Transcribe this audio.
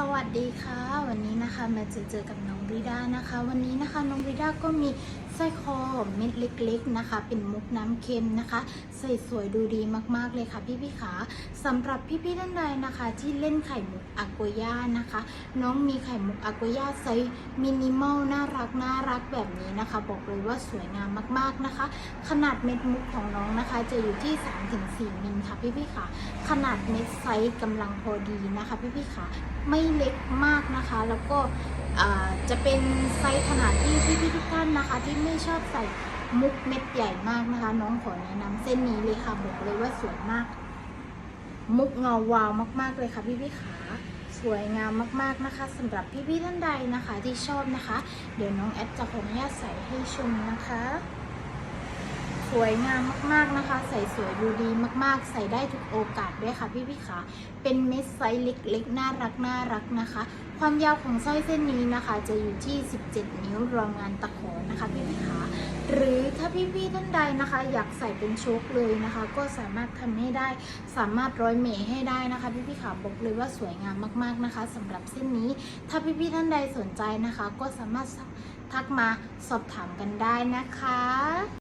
สวัสดีค่ะ วันนี้นะคะมาเจอเจอกับน้องริด้านะคะ วันนี้นะคะน้องริด้าก็มี สร้อยคอเม็ดเล็กๆนะคะ เป็นมุกน้ำเค็มนะคะ ใส่สวยดูดีมากๆเลยค่ะพี่พี่ขาสำหรับพี่ๆท่านใดนะคะ ที่เล่นไข่มุกอาโกย่านะคะ น้องมีไข่มุกอาโกย่าไซส์มินิมอลน่ารักน่ารักแบบนี้นะคะ บอกเลยว่าสวยงามมากๆนะคะ ขนาดเม็ดมุกของน้องนะคะ จะอยู่ที่ 3-4มิลค่ะพี่พี่ๆค่ะขนาดเม็ดไซส์กำลังพอดีนะคะพี่พี่ๆค่ะไม่เล็กมากนะคะ แล้วก็ จะเป็นไซส์ขนาดที่พี่พี่ๆทุกท่านนะคะ ที่ไม่ชอบใส่มุกเม็ดใหญ่มากนะคะ น้องขอแนะนำเส้นนี้เลยค่ะบอกเลยว่าสวยมาก มุกเงาวาวมาก ๆเลยค่ะพี่พี่ๆขาสวยงามมากๆนะคะสำหรับพี่พี่ๆท่านใดนะคะที่ชอบนะคะ เดี๋ยวน้องแอดจะขออนุญาตใส่ให้ชมนะคะ สวยงามมากๆนะคะ ใส่สวยดูดีมากๆ ใส่ได้ทุกโอกาสด้วยค่ะพี่พี่ขาเป็นเม็ดไซส์เล็กๆน่ารักน่ารักนะคะ ความยาวของสร้อยเส้นนี้นะคะ จะอยู่ที่ 17 นิ้วรองงานตะขอนะคะพี่พี่ขาหรือถ้าพี่พี่ท่านใดนะคะ อยากใส่เป็นโชคเลยนะคะ ก็สามารถทำให้ได้สามารถร้อยเมให้ได้นะคะพี่พี่ขาบอกเลยว่าสวยงามมากๆนะคะสำหรับเส้นนี้ ถ้าพี่พี่ท่านใดสนใจนะคะ ก็สามารถทักมาสอบถามกันได้นะคะ